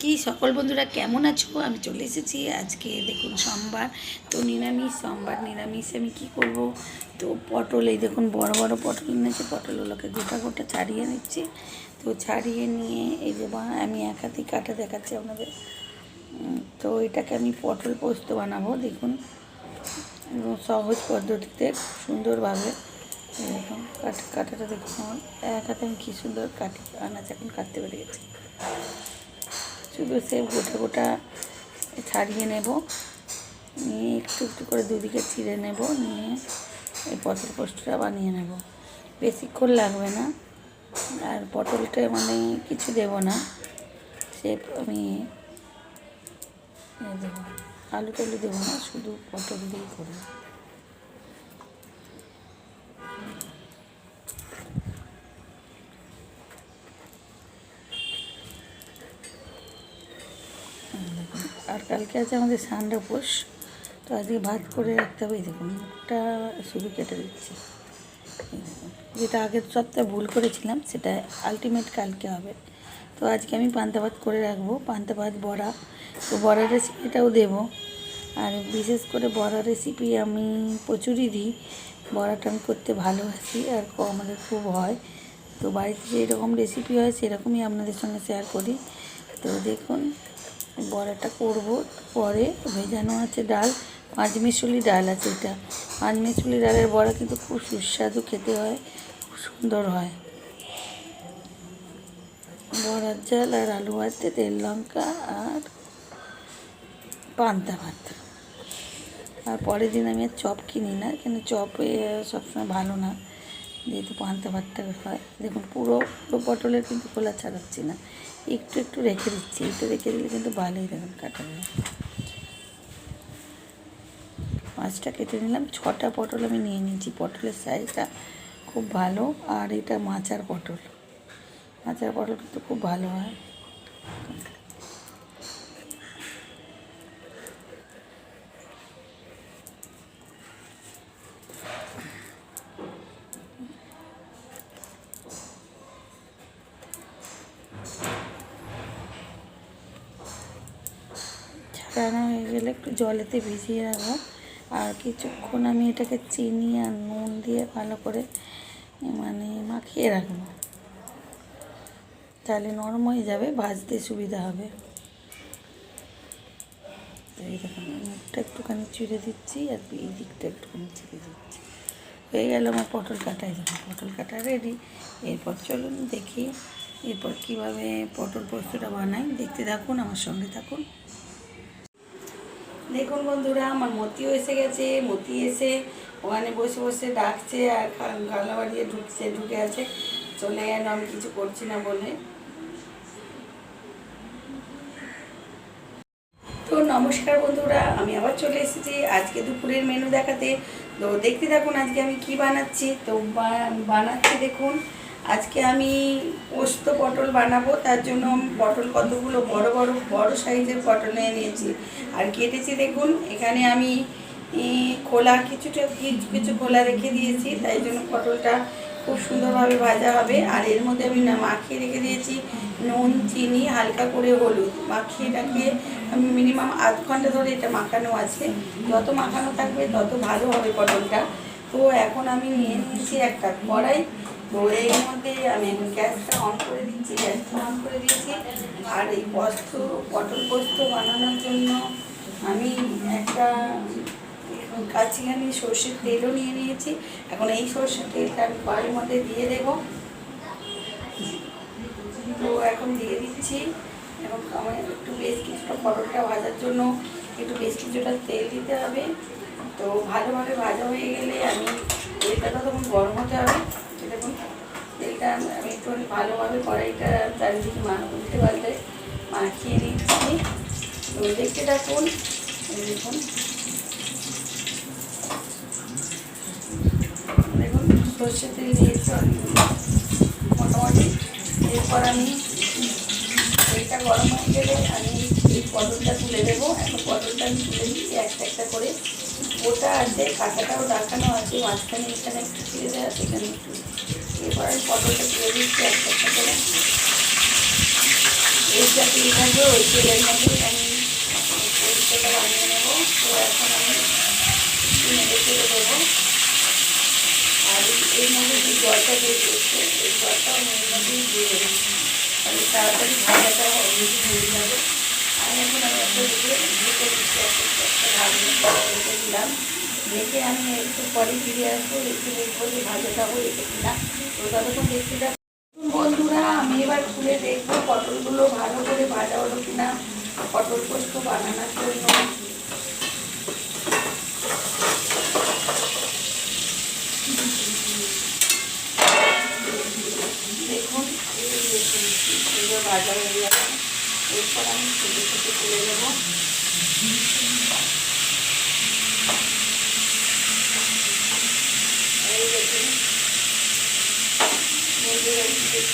কি সকল বন্ধুরা কেমন আছো? আমি চলে এসেছি আজকে দেখুন সোমবার। তো নিরামিষ, সোমবার নিরামিষ আমি কি করব? তো পটল, এই দেখুন বড় বড় পটল এনেছে। পটলগুলোকে গোটা গোটা ছাড়িয়ে নিচ্ছি। তো ছাড়িয়ে নিয়ে এই যে আমি এক হাতেই কাটা দেখাচ্ছি আপনাদের। তো এটাকে আমি পটল পোস্ত বানাবো, দেখুন। সহজ পদ্ধতিতে, সুন্দরভাবে। এরকম কাটা কাটাটা দেখুন। এক হাতে আমি কী সুন্দর কাটি আনাজ এখন কাটতে পেরে গেছি। শুধু সে গোটা গোটা ছাড়িয়ে নেব। নিয়ে একটু একটু করে দুদিকে ছিঁড়ে নেব, নিয়ে এই পটল পোস্তটা বানিয়ে নেব। বেশিক্ষণ লাগবে না, আর পটলটা মানে কিছু দেব না। সে আমি দেবো আলু টালু দেবো না, শুধু পটল দিয়েই করব। কালকে আছে আমাদের সান্ডা উপোস তো আজকে ভাত করে রাখতে হবে দেখুন মুখটা শুধু কেটে দিচ্ছি। যেটা আগের সপ্তাহে ভুল করেছিলাম, সেটা আলটিমেট কালকে হবে। তো আজকে আমি পান্তা ভাত করে রাখব, পান্তা ভাত, বড়া। তো বড়ার রেসিপিটাও দেবো। আর বিশেষ করে বড়া রেসিপি আমি প্রচুরই দিই, বড়াটা আমি করতে ভালোবাসি আর আমাদের খুব হয়। তো বাড়িতে যেরকম রেসিপি হয়, সেরকমই আপনাদের সঙ্গে শেয়ার করি। তো দেখুন বড়াটা করব, পরে ভেজানো আছে ডাল পাঁচ মিশুলি ডাল আছে এটা। পাঁচ মিশুলি ডালের বড়া কিন্তু খুব সুস্বাদু খেতে হয়, খুব সুন্দর হয়। বড়ার জাল আর আলু ভাজতে, তেল, লঙ্কা আর পান্তা ভাত। আর পরের দিন আমি আর চপ কিনি না, কেন চপ সবসময় ভালো না। যেহেতু পান্তা ভাতটা হয়, দেখুন পুরো পুরো পটলের কিন্তু খোলা ছাড়াচ্ছি না। একটু একটু রেখে দিচ্ছি, একটু রেখে দিলে কিন্তু ভালোই দেখুন কাটা যায়। পাঁচটা কেটে নিলাম, ছটা পটল আমি নিয়ে নিয়েছি, পটলের সাইজটা খুব ভালো, আর এটা মাচার পটল। মাচার পটল কিন্তু খুব ভালো হয় ছাড়ানো হয়ে গেলে একটু জলেতে ভিজিয়ে রাখব। আর কিছুক্ষণ আমি এটাকে চিনি আর নুন দিয়ে ভালো করে মানে মাখিয়ে রাখব। তাহলে নরম হয়ে যাবে, ভাজতে সুবিধা হবে। এই মুখটা একটুখানি চিড়ে দিচ্ছি আর এই দিকটা একটুখানি চিড়ে দিচ্ছি। হয়ে গেল আমার পটল কাটা, এই দেখুন পটল কাটা রেডি এরপর চলুন দেখি, এরপর কীভাবে পটল পোস্তটা বানাই। দেখতে থাকুন, আমার সঙ্গে থাকুন। দেখুন বন্ধুরা, আমার মতিও এসে গেছে, মতি এসে ওখানে বসে বসে ডাকছে আর গালা বাড়িয়ে ঢুকছে, ঢুকে আছে। চলে গেল, আমি কিছু করছি না বলে। তো নমস্কার বন্ধুরা, আমি আবার চলে এসেছি আজকে দুপুরের মেনু দেখাতে। তো দেখতে থাকুন আজকে আমি কি বানাচ্ছি। তো বানাচ্ছি দেখুন। আজকে আমি পোস্ত পটল বানাবো, তার জন্য পটল কতগুলো বড় বড় বড় সাইজের পটল নিয়ে নিয়েছি। আর কেটেছি দেখুন, এখানে আমি খোলা কিছুটা, কিছু কিছু খোলা রেখে দিয়েছি, তাই জন্য পটলটা খুব সুন্দরভাবে ভাজা হবে। আর এর মধ্যে আমি না মাখিয়ে রেখে দিয়েছি নুন, চিনি, হালকা করে হলুদ। মাখিয়ে রাখিয়ে আমি মিনিমাম আধ ঘণ্টা ধরে এটা মাখানো আছে। যত মাখানো থাকবে তত ভালো হবে পটলটা। তো এখন আমি নিয়ে নিয়েছি একটা কড়াই। তো এর মধ্যে আমি গ্যাসটা অন করে দিচ্ছি গ্যাসটা অন করে দিয়েছি। আর এই পোস্ত, পটল পোস্ত বানানোর জন্য আমি একটা কাছিখানি সর্ষের তেলও নিয়ে নিয়েছি। এখন এই সর্ষের তেলটা আমি কড়াইয়ের মধ্যে দিয়ে দেবো। তো এখন দিয়ে দিচ্ছি। এবং আমার একটু বেশ কিছুটা পটলটা ভাজার জন্য একটু বেশ কিছুটা তেল দিতে হবে। তো ভালোভাবে ভাজা হয়ে গেলে আমি তেলটা তখন গরম হতে হবে। দেখুন তেলটা আমি একটু ভালোভাবে কড়াইটা চারিদিকে মা উল্টে পাল্টে মাখিয়ে দিচ্ছি দেখতে থাকুন দেখুন। দেখুন, সর্ষের তেল দিয়েছি মোটামুটি এরপর আমি তেলটা গরম হয়ে গেলে আমি এই পটলটা তুলে দেবো এখন পটলটা আমি তুলে দিচ্ছি একটা একটা করে। ওটা আছে কাঁটাটাও ডাকানো আছে, মাঝখানে এখানে একটু ছিঁড়ে দেওয়া এখানে একটু আমি পটলটা তুলে দিচ্ছি একটা করে। এইটা তেল থাকবে ওই তেলের মধ্যেই আমি পোস্তটা বানিয়ে নেব, তো এখন আমি নেড়ে চেড়ে দেবো। আর এর মধ্যে যে জলটা দিয়ে দিয়েছে, এই জলটাও এর মধ্যেই দিয়ে দেবো। তাহলে তাড়াতাড়ি ভাজাটা অলরেডি হয়ে যাবে। আমি এখন আমি একটা দিকে ঢেকে দিচ্ছি একটা একটা দিলাম। রেখে আমি একটু পরে ফিরে আসব, একটু দেখব যে ভাজাটা হয়েছে কিনা? তো ততক্ষণ দেখতে থাকব। বন্ধুরা, আমি এবার খুলে দেখব পটলগুলো ভালো করে ভাজা হলো কিনা, পটল পোস্ত বানানোর জন্য। দেখুন ভাজা হয়ে গেছে। এরপর আমি ছোটো ছোটো তুলে দেবো এই দেখুন বন্ধুরা কি দেখতে পাচ্ছেন দেখুন এই দেখুন।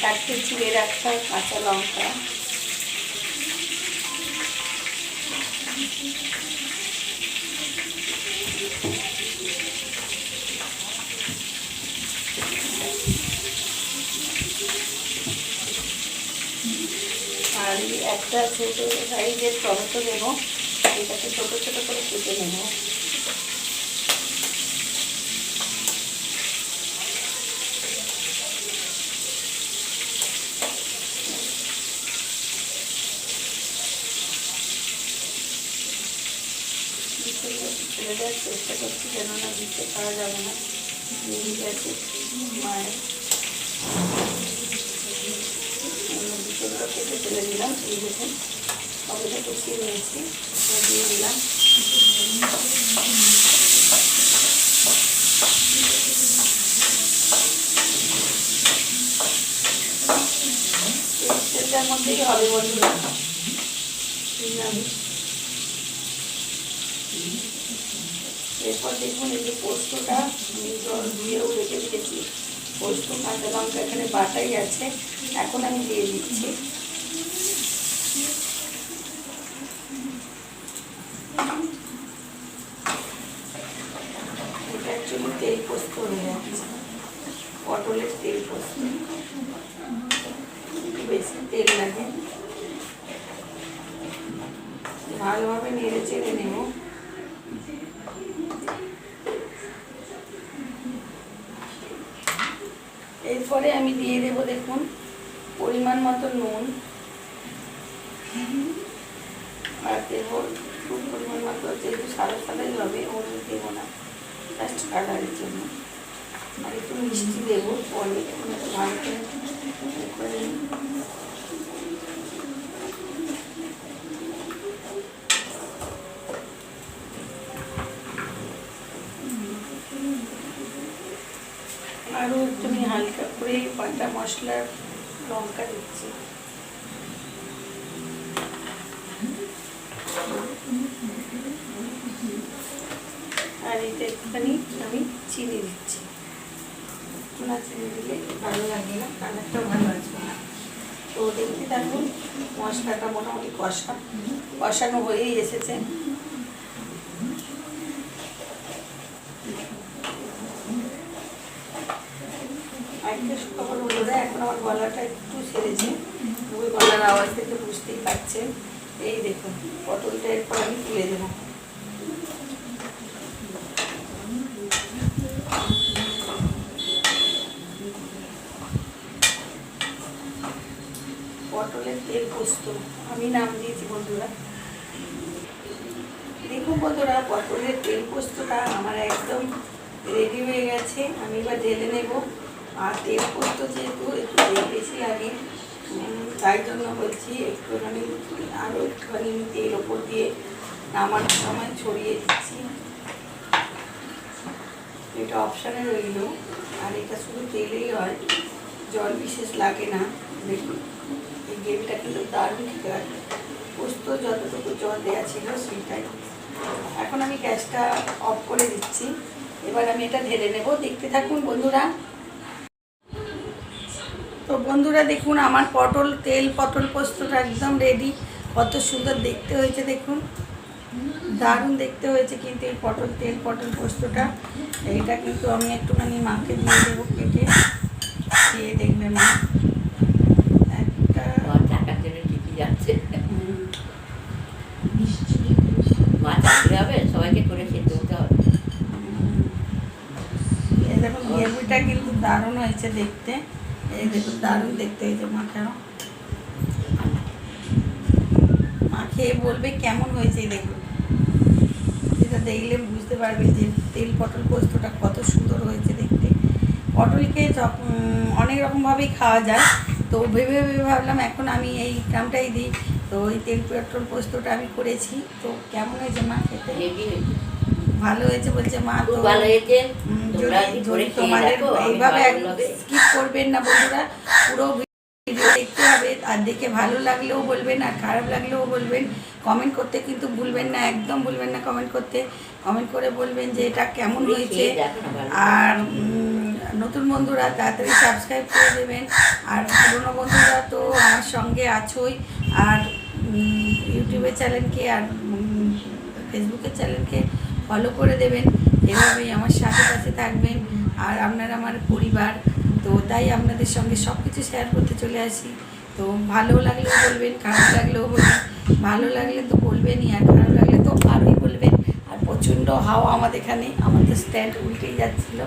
চারটে চিড়ে রাখা কাঁচা লঙ্কা। আর একটা ছোটো সাইজের টমেটো নেব, এটাকে ছোটো ছোটো করে কেটে নেব চলে যাওয়ার চেষ্টা করছি কেননা দিতে, পারা যাবে না। গেছে, মায়ের। দুটোগুলো দিলাম দিয়ে দিলাম। হবে বন্ধুরা। এরপর দেখুন এই যে পোস্তটা জল রেখে দিয়েছি পোস্ত কাঁচা লঙ্কা এখানে বাটাই আছে। এখন আমি দিয়ে দিচ্ছি। এটা তেল পোস্ত পটলের তেল পোস্ত। বেশি তেল লাগে। ভালোভাবে নেড়ে চেড়ে নেব। এরপরে আমি দিয়ে দেবো দেখুন, পরিমাণ মতো নুন আর দেবো পরিমাণ মতো, যেহেতু সাদা সাদাই হবে হলুদ দেবো না জাস্ট কালারের জন্য আর একটু মিষ্টি দেবো, পরে করে। আরও হালকা করে বাটা মশলার লঙ্কা দিচ্ছি? আর এটা একটুখানি আমি চিনি দিচ্ছি। না চিনি দিলে ভালো লাগে না কালারটা ভালো আসবে না। তো দেখতে থাকুন মশলাটা মোটামুটি কষা কষানো হয়েই এসেছে আরেকটা সুখবর হলো না এখন আমার গলাটা একটু সেরেছে ওই গলার আওয়াজ থেকে বুঝতেই পারছেন। এই দেখুন, পটলটা এরপর আমি তুলে দেবো। পটলের তেল পোস্ত, আমি নাম দিয়েছি বন্ধুরা। দেখুন বন্ধুরা, পটলের তেল পোস্তটা আমার একদম রেডি হয়ে গেছে। আমি এবার ঢেলে নেব। আর তেল পোস্ত যেহেতু একটু তেল বেশি লাগে তাই জন্য বলছি একটুখানি আরও একটুখানি তেল ওপর দিয়ে নামানোর সময় ছড়িয়ে দিচ্ছি। এটা অপশানে রইল, আর এটা শুধু তেলেই হয়, জল বিশেষ লাগে না। দেখুন, এই গ্রেভিটা কিন্তু দারুণ খেতে লাগে পোস্ত যতটুকু জল দেওয়া ছিল সেইটাই। এখন আমি গ্যাসটা অফ করে দিচ্ছি। এবার আমি এটা ঢেলে নেব। দেখতে থাকুন বন্ধুরা। তো বন্ধুরা দেখুন আমার পটল তেল পটল পোস্তটা একদম রেডি কত সুন্দর দেখতে হয়েছে দেখুন। দারুণ দেখতে হয়েছে কিন্তু এই পটল তেল পটল পোস্তটা। এইটা কিন্তু আমি একটুখানি মাকে দিয়ে দেবো কেটে। খেয়ে দেখবে মা। একটা যাচ্ছে। উম, মা চাকরি হবে সবাইকে করে খেতে হতে হবে। এই দেখুন গ্রেভিটা কিন্তু দারুণ হয়েছে দেখতে। এই দেখুন দারুণ দেখতে হয়েছে মাখাও মা খেয়ে বলবে কেমন হয়েছে দেখুন। যেটা দেখলে বুঝতে পারবে যে তেল পটল পোস্তটা কত সুন্দর হয়েছে দেখতে। পটলকে অনেক রকমভাবেই খাওয়া যায়। তো ভেবে ভেবে ভাবলাম এখন আমি এই গ্রামটাই দিই। তো এই তেল পটল পোস্তটা আমি করেছি। তো কেমন হয়েছে মা খেতে? ভালো হয়েছে বলছে মা তো ভালো হয়েছে। যদি তোমাদের এইভাবে স্কিপ করবেন না বন্ধুরা পুরো ভিডিও দেখতে হবে আর দেখে ভালো লাগলেও বলবেন আর খারাপ লাগলেও বলবেন। কমেন্ট করতে কিন্তু ভুলবেন না একদম ভুলবেন না কমেন্ট করতে। কমেন্ট করে বলবেন যে এটা কেমন হয়েছে। আর নতুন বন্ধুরা তাড়াতাড়ি সাবস্ক্রাইব করে দেবেন। আর পুরনো বন্ধুরা তো আমার সঙ্গে আছোই আর ইউটিউবের চ্যানেলকে আর ফেসবুকের চ্যানেলকে ফলো করে দেবেন। এভাবেই আমার সাথে পাশে থাকবেন আর আপনারা আমার পরিবার। তো তাই আপনাদের সঙ্গে সব কিছু শেয়ার করতে চলে আসি। তো ভালো লাগলেও বলবেন, খারাপ লাগলেও বলবেন, ভালো লাগলে তো বলবেনই আর খারাপ লাগলে তো আরোই বলবেন। আর প্রচণ্ড হাওয়া আমাদের এখানে আমাদের স্ট্যান্ড উল্টেই যাচ্ছিল।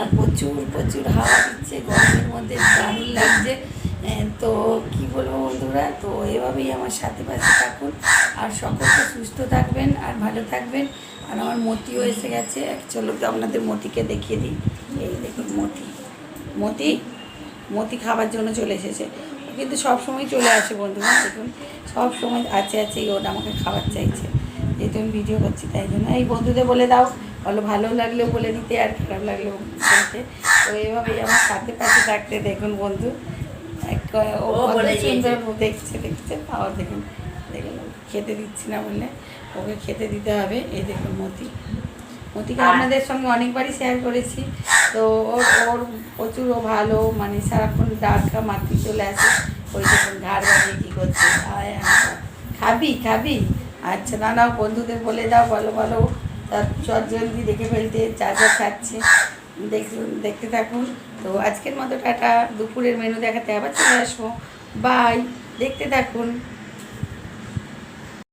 আর প্রচুর প্রচুর হাওয়া দিচ্ছে, গরমের মধ্যে দারুণ লাগছে। তো কি বলব বন্ধুরা, তো এভাবেই আমার সাথে পাশে থাকুন। আর সকলকে সুস্থ থাকবেন আর ভালো থাকবেন। আর আমার মতিও এসে গেছে। চলো তো আপনাদের মতিকে দেখিয়ে দিই। এই দেখুন মতি। মতি? মতি খাবার জন্য চলে এসেছে। কিন্তু সব সময় চলে আসে বন্ধুরা দেখুন। সব সময় আছে আছে ওটা আমাকে খাবার চাইছে। যেহেতু আমি ভিডিও করছি তাই জন্য। এই বন্ধুদের বলে দাও বলো ভালো লাগলেও বলে দিতে আর খারাপ লাগলেও বলতে। তো এইভাবেই আমার সাথে পাশে থাকতে দেখুন বন্ধু। এক- ও সুন্দর দেখছে দেখছে। আবার দেখুন। দেখুন খেতে দিচ্ছি না বললে। ওকে খেতে দিতে হবে। এই দেখুন মতি। মতিকে আপনাদের সঙ্গে অনেকবারই শেয়ার করেছি। তো ওর ওর প্রচুর ভালো মানে সারাক্ষণ ডাকা মাটি চলে আসে। ওই দেখুন ঘাড় বাড়িয়ে কী করছে। খাবি খাবি? আচ্ছা না না বন্ধুদের বলে দাও বলো বলো। তার চট জলদি দেখে ফেলতে যা যা খাচ্ছে। দেখুন দেখতে থাকুন। তো আজকের মতো টাটা। দুপুরের মেনু দেখাতে আবার চলে আসব। বাই দেখতে থাকুন।